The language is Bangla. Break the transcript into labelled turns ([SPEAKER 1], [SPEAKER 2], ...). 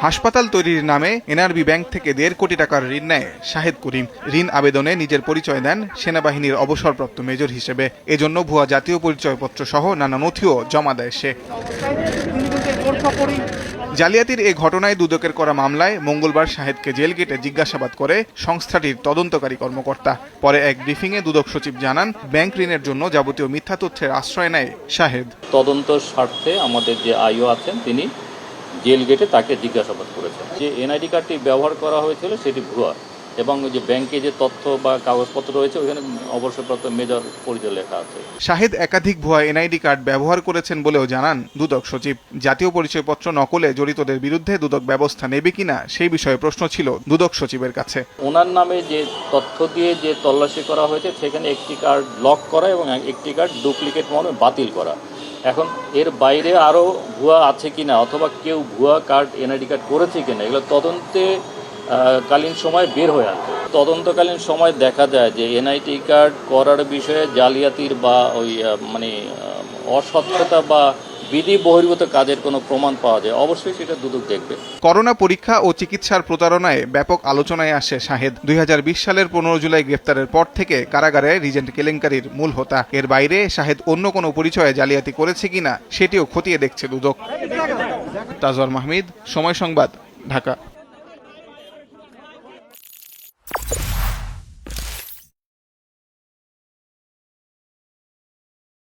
[SPEAKER 1] হাসপাতাল তৈরির নামে এনআরবি ব্যাংক থেকে দেড় কোটি টাকার ঋণ নেয় শাহেদ করিম। ঋণ আবেদনে নিজের পরিচয় দেন সেনাবাহিনীর অবসরপ্রাপ্ত মেজর হিসেবে। এজন্য ভুয়া জাতীয় পরিচয়পত্র সহ নানা নথিও জমা দেয় সে। জালিয়াতির এ ঘটনায় দুদকের করা মামলায় মঙ্গলবার শাহেদকে জেল গেটে জিজ্ঞাসাবাদ করে সংস্থাটির তদন্তকারী কর্মকর্তা। পরে এক ব্রিফিংয়ে দুদক সচিব জানান, ব্যাংক ঋণের জন্য যাবতীয় মিথ্যা তথ্যের আশ্রয় নেয় শাহেদ।
[SPEAKER 2] তদন্ত স্বার্থে আমাদের যে আইও আছেন, তিনি জেল গেটে তাকে জিজ্ঞাসাবাদ করেছেন। যে এনআইডি কার্ডটি ব্যবহার করা হয়েছিল, সেটি ভুয়া। এবং যে ব্যাংকে যে তথ্য বা কাগজপত্র রয়েছে ওইখানে অবসরপ্রাপ্ত মেজর পরিচয় লেখা আছে।
[SPEAKER 1] শাহেদ একাধিক ভুয়া এনআইডি কার্ড ব্যবহার করেছেন বলেও জানান দুদক সচিব। জাতীয় পরিচয়পত্র নকলে জড়িতদের বিরুদ্ধে দুদক ব্যবস্থা নেবে কিনা সেই বিষয়ে প্রশ্ন ছিল দুদক সচিবের কাছে।
[SPEAKER 2] ওনার নামে যে তথ্য দিয়ে যে তল্লাশি করা হয়েছে সেখানে একটি কার্ড লক করা এবং একটি কার্ড ডুপ্লিকেট মর্মে বাতিল করা। এখন এর বাইরে আরও ভুয়া আছে কিনা অথবা কেউ ভুয়া কার্ড এনআইডি কার্ড করেছে কিনা এগুলো তদন্তে কালীন সময় বের হয়ে আসবে তদন্তকালীন সময় দেখা যায় যে এনআইটি কার্ড করার বিষয়ে জালিয়াতির বা ওই মানে আহ, অস্বচ্ছতা বা বিধি বহির্ভূত কাজের কোনো প্রমাণ পাওয়া যায়। অবশ্যই সেটা দুদক দেখবে।
[SPEAKER 1] করোনা পরীক্ষা ও চিকিৎসার প্রতারণায় ব্যাপক আলোচনায় আসে শাহেদ। দুই সালের পনেরো জুলাই গ্রেপ্তারের পর থেকে কারাগারে রিজেন্ট কেলেঙ্কারির মূল হোতা। এর বাইরে শাহেদ অন্য কোনো পরিচয়ে জালিয়াতি করেছে কিনা সেটিও খতিয়ে দেখছে দুদক। তাজর মাহমিদ সময় সংবাদ ঢাকা।